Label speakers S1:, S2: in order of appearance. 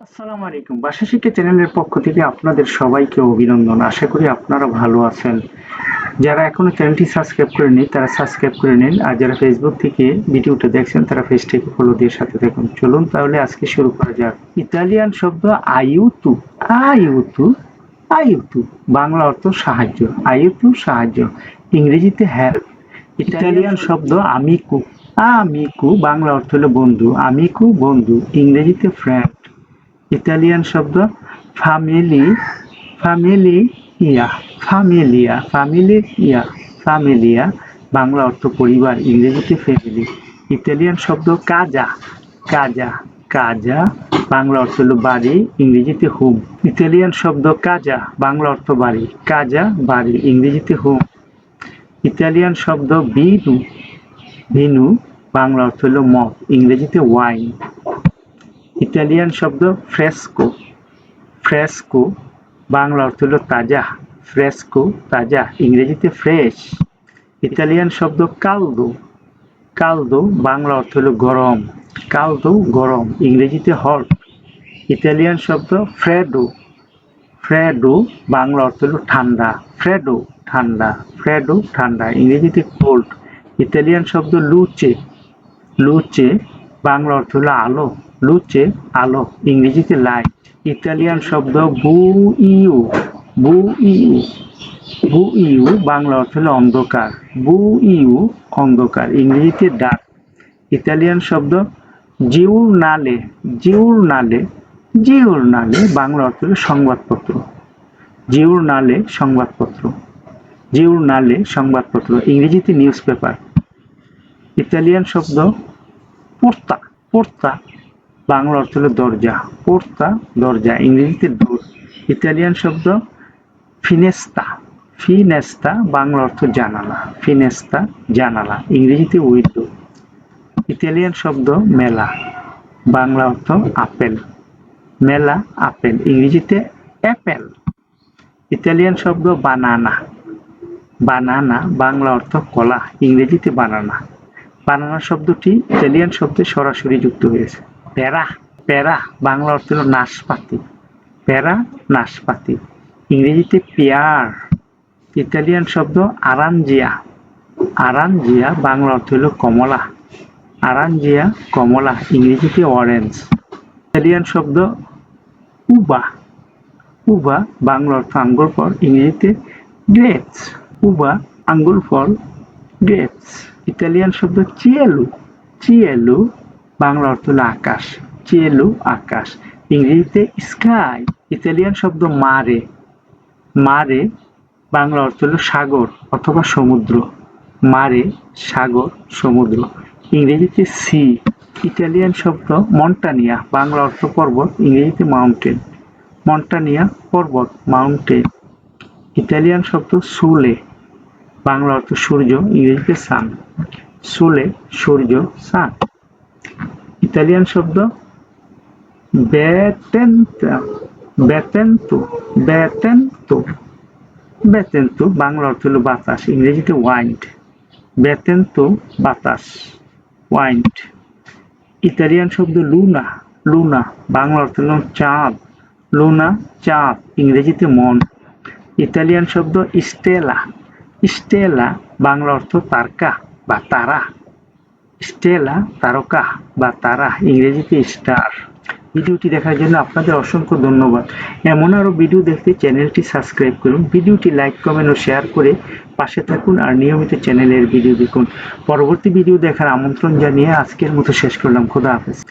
S1: আসসালামু আলাইকুম। শিক্ষা চ্যানেলের পক্ষ থেকে আপনাদের সবাইকে অভিনন্দন। আশা করি আপনারা ভালো আছেন। যারা এখনও চ্যানেলটি সাবস্ক্রাইব তারা সাবস্ক্রাইব করে নিন। আর যারা ফেসবুক থেকে ভিডিওটা দেখছেন, তারা ফলো দিয়ে সাথে চলুন তাহলে আজকে শুরু করা যাক। ইতালিয়ান শব্দ আইউতু আইউতু আইউতু বাংলা অর্থ সাহায্য। আইউতু সাহায্য। ইংরেজিতে হেল্প ইতালিয়ান শব্দ আমিকু। আমিকু, বাংলা অর্থ হলো বন্ধু। আমিকু, বন্ধু। ইংরেজিতে ফ্রেন্ড। ইতালিয়ান শব্দ ফ্যামিলি ফ্যামিলি ইয়া ফ্যামিলিয়া ফ্যামিলি ইয়া ফ্যামিলিয়া বাংলা অর্থ পরিবার, ইংরেজিতে ফ্যামিলি ইতালিয়ান শব্দ কাজা কাজা কাজা, বাংলা অর্থ হলো বাড়ি, ইংরেজিতে হোম ইতালিয়ান শব্দ কাজা, বাংলা অর্থ বাড়ি। কাজা, বাড়ি, ইংরেজিতে হোম ইতালিয়ান শব্দ বিনু ভিনু বাংলা অর্থ হলো মদ, ইংরেজিতে ওয়াইন ইতালিয়ান শব্দ ফ্রেস্কো ফ্রেস্কো বাংলা অর্থ হলো তাজা ফ্রেস্কো তাজা, ইংরেজিতে ফ্রেশ ইতালিয়ান শব্দ কালদো কালদো বাংলা অর্থ হলো গরম কালদো গরম, ইংরেজিতে হট ইতালিয়ান শব্দ ফ্রেডো ফ্রেডো বাংলা অর্থ হলো ঠান্ডা ফ্রেডো ঠান্ডা ফ্রেডো ঠান্ডা, ইংরেজিতে কোল্ড ইতালিয়ান শব্দ লুচে লুচে বাংলা অর্থ হলো আলো লুচে, আলো, ইংরেজিতে লাইট ইতালিয়ান শব্দ বু ইউ বু ইউ বু ইউ বাংলা অর্থ হলো অন্ধকার বু ইউ অন্ধকার, ইংরেজিতে ডাক ইতালিয়ান শব্দ জিউর নালে জিউর নালে জিউর নালে বাংলা অর্থ হলো সংবাদপত্র জিউর নালে সংবাদপত্র জিউর নালে সংবাদপত্র, ইংরেজিতে নিউজ পেপার ইতালিয়ান শব্দ পোর্তা পোর্তা বাংলা অর্থ হলো দরজা, পোর্তা, দরজা, ইংরেজিতে ডোর ইতালিয়ান শব্দ ফিনেস্তা। ফিনেস্তা বাংলা অর্থ জানালা, ফিনেস্তা জানালা, ইংরেজিতে উইন্ডো। ইতালিয়ান শব্দ মেলা, বাংলা অর্থ আপেল। মেলা, আপেল, ইংরেজিতে অ্যাপেল। ইতালিয়ান শব্দ বানানা বানানা, বাংলা অর্থ কলা, ইংরেজিতে বানানা। বানানা শব্দটি ইতালিয়ান শব্দে সরাসরি যুক্ত হয়েছে। প্যারা প্যারা বাংলা অর্থ হলো নাশপাতি। প্যারা নাশপাতি। ইংরেজিতে পেয়ার, ইতালিয়ান শব্দ আরানজিয়া আরানজিয়া বাংলা অর্থ হলো কমলা। আরানজিয়া কমলা, ইংরেজিতে অরেঞ্জ ইতালিয়ান শব্দ উবা। উবা, বাংলা অর্থ আঙ্গুর ফল, ইংরেজিতে গ্রেপস উবা আঙ্গুর ফল গ্রেপস ইতালিয়ান শব্দ চিয়েলু। চিয়েলু বাংলা অর্থ হলো আকাশ চিয়েলু আকাশ। ইংরেজিতে স্কাই ইতালিয়ান শব্দ মারে। মারে বাংলা অর্থ হলো সাগর অথবা সমুদ্র। মারে সাগর, সমুদ্র। ইংরেজিতে সি ইটালিয়ান শব্দ মন্টানিয়া, বাংলা অর্থ পর্বত, ইংরেজিতে মাউন্টেন মন্টানিয়া, পর্বত মাউন্টেন ইটালিয়ান শব্দ সুলে বাংলা অর্থ সূর্য, ইংরেজিতে সান সুলে সূর্য সান ইতালিয়ান শব্দ? বেতেন্তা, বেতেন্তু বেতেন্তু। বেতেন্তু, বাংলা অর্থ হলো বাতাস, ইংরেজিতে ওয়াইন্ড। বেতেন্তু, বাতাস, ওয়াইন্ড। ইতালিয়ান শব্দ লুনা লুনা, বাংলা অর্থ হলো চাঁদ, লুনা, চাঁদ, ইংরেজিতে মন। ইতালিয়ান শব্দ স্টেলা স্টেলা, বাংলা অর্থ তারকা বা তারা। স্টেলা, তারকা বা তারা ইংরেজিতে স্টার? ভিডিওটি দেখার জন্য আপনাদের অসংখ্য ধন্যবাদ। এমন আরও ভিডিও দেখতে চ্যানেলটি সাবস্ক্রাইব করুন। ভিডিওটি লাইক, কমেন্ট ও শেয়ার করে পাশে থাকুন আর নিয়মিত চ্যানেলের ভিডিও দেখুন। পরবর্তী ভিডিও দেখার আমন্ত্রণ জানিয়ে আজকের মতো শেষ করলাম। খোদা হাফেজ।